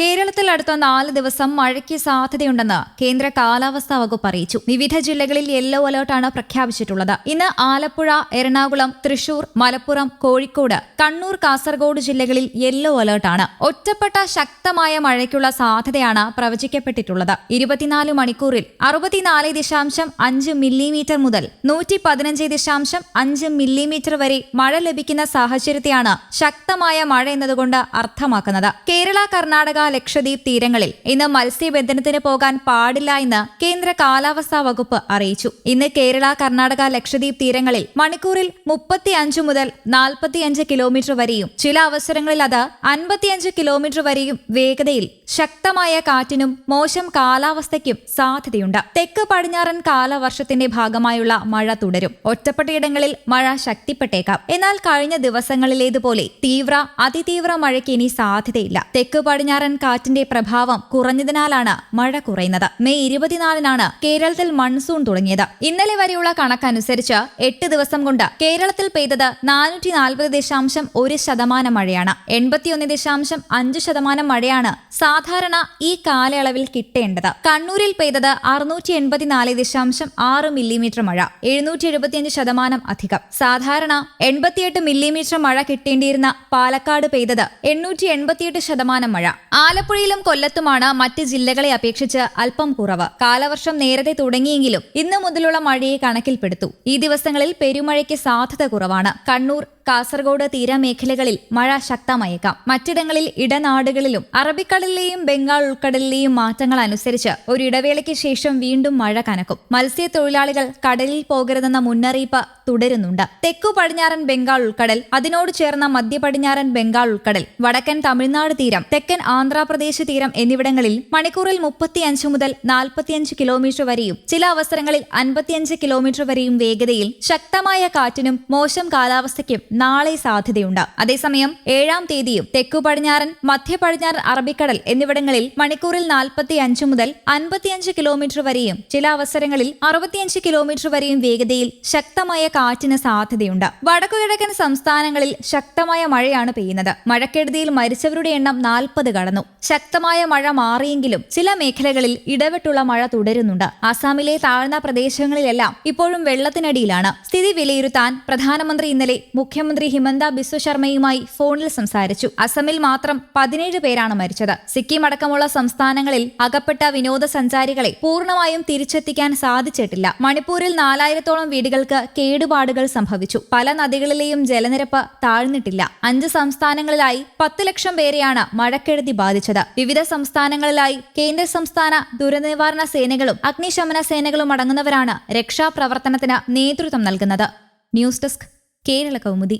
കേരളത്തിൽ അടുത്ത നാല് ദിവസം മഴയ്ക്ക് സാധ്യതയുണ്ടെന്ന് കേന്ദ്ര കാലാവസ്ഥാ വകുപ്പ് അറിയിച്ചു. വിവിധ ജില്ലകളിൽ യെല്ലോ അലർട്ടാണ് പ്രഖ്യാപിച്ചിട്ടുള്ളത്. ഇന്ന് ആലപ്പുഴ എറണാകുളം തൃശൂർ മലപ്പുറം കോഴിക്കോട് കണ്ണൂർ കാസർഗോഡ് ജില്ലകളിൽ യെല്ലോ അലർട്ടാണ്. ഒറ്റപ്പെട്ട ശക്തമായ മഴയ്ക്കുള്ള സാധ്യതയാണ് പ്രവചിക്കപ്പെട്ടിട്ടുള്ളത്. ഇരുപത്തിനാല് മണിക്കൂറിൽ അറുപത്തിനാല് ദശാംശം അഞ്ച് മില്ലിമീറ്റർ മുതൽ നൂറ്റി പതിനഞ്ച് ദശാംശം അഞ്ച് മില്ലിമീറ്റർ വരെ മഴ ലഭിക്കുന്ന സാഹചര്യത്തെയാണ് ശക്തമായ മഴ എന്നതുകൊണ്ട് അർത്ഥമാക്കുന്നത്. കേരള കർണാടക ലക്ഷദ്വീപ് തീരങ്ങളിൽ ഇന്ന് മത്സ്യബന്ധനത്തിന് പോകാൻ പാടില്ല എന്ന് കേന്ദ്ര കാലാവസ്ഥാ വകുപ്പ് അറിയിച്ചു. ഇന്ന് കേരള കർണാടക ലക്ഷദ്വീപ് തീരങ്ങളിൽ മണിക്കൂറിൽ മുപ്പത്തിയഞ്ച് മുതൽ നാൽപ്പത്തിയഞ്ച് കിലോമീറ്റർ വരെയും ചില അവസരങ്ങളിൽ അത് അൻപത്തിയഞ്ച് കിലോമീറ്റർ വരെയും വേഗതയിൽ ശക്തമായ കാറ്റിനും മോശം കാലാവസ്ഥയ്ക്കും സാധ്യതയുണ്ട്. തെക്ക് പടിഞ്ഞാറൻ കാലവർഷത്തിന്റെ ഭാഗമായുള്ള മഴ തുടരും. ഒറ്റപ്പെട്ടയിടങ്ങളിൽ മഴ ശക്തിപ്പെട്ടേക്കാം. എന്നാൽ കഴിഞ്ഞ ദിവസങ്ങളിലേതുപോലെ തീവ്ര അതിതീവ്ര മഴയ്ക്ക് ഇനി സാധ്യതയില്ല. തെക്ക് പടിഞ്ഞാറൻ കാറ്റിന്റെ പ്രഭാവം കുറഞ്ഞതിനാലാണ് മഴ കുറയുന്നത്. മെയ് ഇരുപത്തിനാലിനാണ് കേരളത്തിൽ മൺസൂൺ തുടങ്ങിയത്. ഇന്നലെ വരെയുള്ള കണക്കനുസരിച്ച് എട്ട് ദിവസം കൊണ്ട് കേരളത്തിൽ പെയ്തത് നാനൂറ്റി നാൽപ്പത് ദശാംശം ഒരു ശതമാനം മഴയാണ്. എൺപത്തിയൊന്ന് ദശാംശം അഞ്ച് ശതമാനം മഴയാണ് സാധാരണ ഈ കാലയളവിൽ കിട്ടേണ്ടത്. കണ്ണൂരിൽ പെയ്തത് അറുന്നൂറ്റി എൺപത്തിനാല് ദശാംശം ആറ് മില്ലിമീറ്റർ മഴ എഴുന്നൂറ്റി എഴുപത്തിയഞ്ച് ശതമാനം അധികം. സാധാരണ എൺപത്തിയെട്ട് മില്ലിമീറ്റർ മഴ കിട്ടേണ്ടിയിരുന്ന പാലക്കാട് പെയ്തത് എണ്ണൂറ്റി എൺപത്തിയെട്ട് ശതമാനം മഴ. ആലപ്പുഴയിലും കൊല്ലത്തുമാണ് മറ്റ് ജില്ലകളെ അപേക്ഷിച്ച് അല്പം കുറവ്. കാലവർഷം നേരത്തെ തുടങ്ങിയെങ്കിലും ഇന്നു മുതലുള്ള മഴയെ കണക്കിൽപ്പെടുത്തു. ഈ ദിവസങ്ങളിൽ പെരുമഴയ്ക്ക് സാധ്യത കുറവാണ്. കണ്ണൂർ കാസർഗോഡ് തീരമേഖലകളിൽ മഴ ശക്തമായേക്കാം. മറ്റിടങ്ങളിൽ ഇടനാടുകളിലും അറബിക്കടലിലെയും ബംഗാൾ ഉൾക്കടലിലെയും മാറ്റങ്ങൾ അനുസരിച്ച് ഒരു ഇടവേളയ്ക്ക് ശേഷം വീണ്ടും മഴ കനക്കും. മത്സ്യത്തൊഴിലാളികൾ കടലിൽ പോകരുതെന്ന മുന്നറിയിപ്പ് തുടരുന്നുണ്ട്. തെക്കു പടിഞ്ഞാറൻ ബംഗാൾ ഉൾക്കടൽ അതിനോട് ചേർന്ന മധ്യ പടിഞ്ഞാറൻ ബംഗാൾ ഉൾക്കടൽ വടക്കൻ തമിഴ്നാട് തീരം തെക്കൻ ആന്ധ്രാപ്രദേശ് തീരം എന്നിവിടങ്ങളിൽ മണിക്കൂറിൽ മുപ്പത്തിയഞ്ച് മുതൽ നാൽപ്പത്തിയഞ്ച് കിലോമീറ്റർ വരെയും ചില അവസരങ്ങളിൽ അൻപത്തിയഞ്ച് കിലോമീറ്റർ വരെയും വേഗതയിൽ ശക്തമായ കാറ്റിനും മോശം കാലാവസ്ഥയ്ക്കും നാളെ സാധ്യതയുണ്ട്. അതേസമയം ഏഴാം തീയതിയും തെക്കു പടിഞ്ഞാറൻ മധ്യ പടിഞ്ഞാറൻ അറബിക്കടൽ എന്നിവിടങ്ങളിൽ മണിക്കൂറിൽ നാൽപ്പത്തി അഞ്ച് മുതൽ അൻപത്തിയഞ്ച് കിലോമീറ്റർ വരെയും ചില അവസരങ്ങളിൽ അറുപത്തിയഞ്ച് കിലോമീറ്റർ വരെയും വേഗതയിൽ ശക്തമായ കാറ്റിന് സാധ്യതയുണ്ട്. വടക്കുകിഴക്കൻ സംസ്ഥാനങ്ങളിൽ ശക്തമായ മഴയാണ് പെയ്യുന്നത്. മഴക്കെടുതിയിൽ മരിച്ചവരുടെ എണ്ണം നാൽപ്പത് കടന്നു. ശക്തമായ മഴ മാറിയെങ്കിലും ചില മേഖലകളിൽ ഇടവിട്ടുള്ള മഴ തുടരുന്നുണ്ട്. ആസാമിലെ താഴ്ന്ന പ്രദേശങ്ങളിലെല്ലാം ഇപ്പോഴും വെള്ളത്തിനടിയിലാണ്. സ്ഥിതി വിലയിരുത്താൻ പ്രധാനമന്ത്രി ഇന്നലെ മുഖ്യമന്ത്രി ഹിമന്ത ബിസ്വ ശർമ്മയുമായി ഫോണിൽ സംസാരിച്ചു. അസമിൽ മാത്രം പതിനേഴ് പേരാണ് മരിച്ചത്. സിക്കിം അടക്കമുള്ള സംസ്ഥാനങ്ങളിൽ അകപ്പെട്ട വിനോദസഞ്ചാരികളെ പൂർണമായും തിരിച്ചെത്തിക്കാൻ സാധിച്ചിട്ടില്ല. മണിപ്പൂരിൽ നാലായിരത്തോളം വീടുകൾക്ക് കേടുപാടുകൾ സംഭവിച്ചു. പല നദികളിലെയും ജലനിരപ്പ് താഴ്ന്നിട്ടില്ല. അഞ്ച് സംസ്ഥാനങ്ങളിലായി പത്ത് ലക്ഷം പേരെയാണ് മഴക്കെടുതി ബാധിച്ചത്. വിവിധ സംസ്ഥാനങ്ങളിലായി കേന്ദ്ര സംസ്ഥാന ദുരനിവാരണ സേനകളും അഗ്നിശമന സേനകളും അടങ്ങുന്നവരാണ് രക്ഷാപ്രവർത്തനത്തിന് നേതൃത്വം നൽകുന്നത്. News desk Kerala Kaumudi